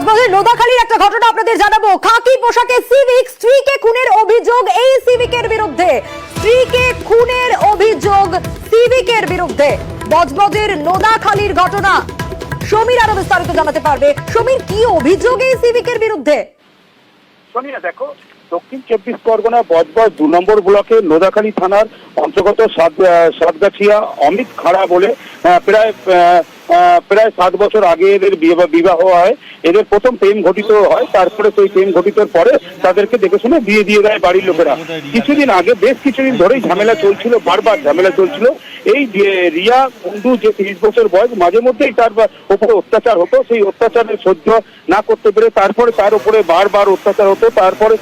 বজবজের নোদাখালীর একটা ঘটনা আপনাদের জানাব। খাকি পোশাকে সিভিক স্ত্রীকে খুনের অভিযোগ, এই সিভিকের বিরুদ্ধে। স্ত্রীকে খুনের অভিযোগ সিভিকের বিরুদ্ধে। বজবজের নোদাখালীর ঘটনা। সমীর আরও বিস্তারিত জানাতে পারবে। সমীর, কি অভিযোগ এই সিভিকের বিরুদ্ধে? সোনিয়া দেখো, দক্ষিণ চব্বিশ পরগনা বজবজ দু নম্বর ব্লকে নোদাখালী থানার অন্তর্গত সাত- সাতগাছিয়া অমিত খাড়া বলে প্রায় প্রায় সাত বছর আগে এদের বিবাহ হয়। এদের প্রথম প্রেম ঘটিত হয়, তারপরে সেই প্রেম ঘটিতর পরে তাদেরকে দেখে শুনে বিয়ে দিয়ে দেয় বাড়ির লোকেরা। কিছুদিন আগে, বেশ কিছুদিন ধরেই ঝামেলা চলছিল, বারবার ঝামেলা চলছিল। এই রিয়া কুন্ডু যে তিরিশ বছর বয়স, মাঝে মধ্যেই তার উপরে অত্যাচার হতো। সেই অত্যাচারের সহ্য না করতে পেরে তারপরে তার উপরে বারবার অত্যাচার হতো। তারপরে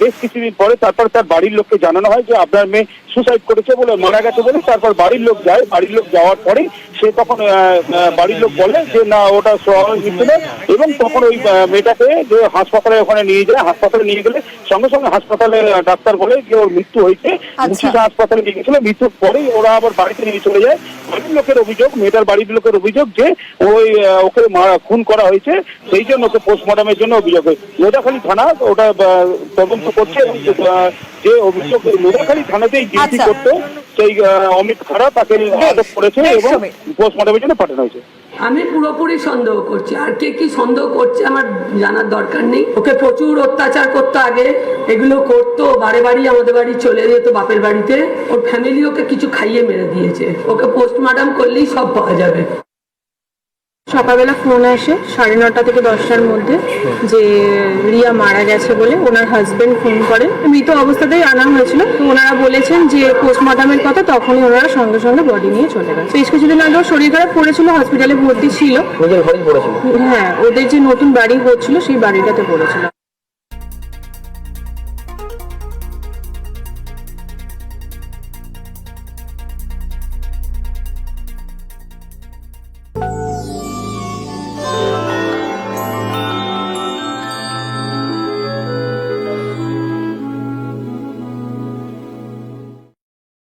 বেশ কিছুদিন পরে তারপর তার বাড়ির লোককে জানানো হয় যে, আপনার মেয়ে সুসাইড করেছে বলে মারা গেছে বলে তারপর বাড়ির লোক যায়। বাড়ির লোক যাওয়ার পরেই সে তখন বাড়ির লোক বলে যে না ওটা স্বাভাবিক মৃত্যু নয় এবং তখন ওই মেয়েটাকে যে হাসপাতালে ওখানে নিয়ে যায় হাসপাতালে নিয়ে গেলে সঙ্গে সঙ্গে হাসপাতালে ডাক্তার বলে যে ওর মৃত্যু হয়েছে আচ্ছা। মুচিটা হাসপাতালে নিয়ে গেছিল মৃত্যুর পরেই ওরা আবার বাড়িতে নিয়ে চলে যায় বাড়ির লোকের অভিযোগ মেয়েটার বাড়ির লোকের অভিযোগ যে ওই ওকে খুন করা হয়েছে সেই জন্য ওকে পোস্টমর্টমের জন্য অভিযোগ হয় নোদাখালী থানা ওটা তদন্ত করছে যে অভিযোগ নোদাখালী থানাতেই ডিউটি আচ্ছা। করতো সেই অমিত খাড়া তাকে আটক করেছে এবং পোস্টমর্টমের জন্য পাঠানো হয়েছে। আমি পুরোপুরি সন্দেহ করছি। আর কে কি সন্দেহ করছে আমার জানার দরকার নেই। ওকে প্রচুর অত্যাচার করতো আগে। এগুলো করতো বারে বাড়ি আমাদের বাড়ি চলে যেত বাপের বাড়িতে। ওর ফ্যামিলি ওকে কিছু খাইয়ে মেরে দিয়েছে। ওকে পোস্টমর্টম করলেই সব পাওয়া যাবে। সকালবেলা ফোন আসে সাড়ে নটা থেকে দশটার মধ্যে যে রিয়া মারা গেছে বলে ওনার হাজব্যান্ড ফোন করেন। মৃত অবস্থাতেই আনা হয়েছিল। তো ওনারা বলেছেন যে পোস্টমর্টমের কথা তখনই ওনারা সঙ্গে সঙ্গে বডি নিয়ে চলে গেছে। বেশ কিছুদিন আগে ওর শরীর খারাপ পড়েছিল হসপিটালে ভর্তি ছিল। হ্যাঁ ওদের যে নতুন বাড়ি হচ্ছিল সেই বাড়িটাতে পড়েছিল।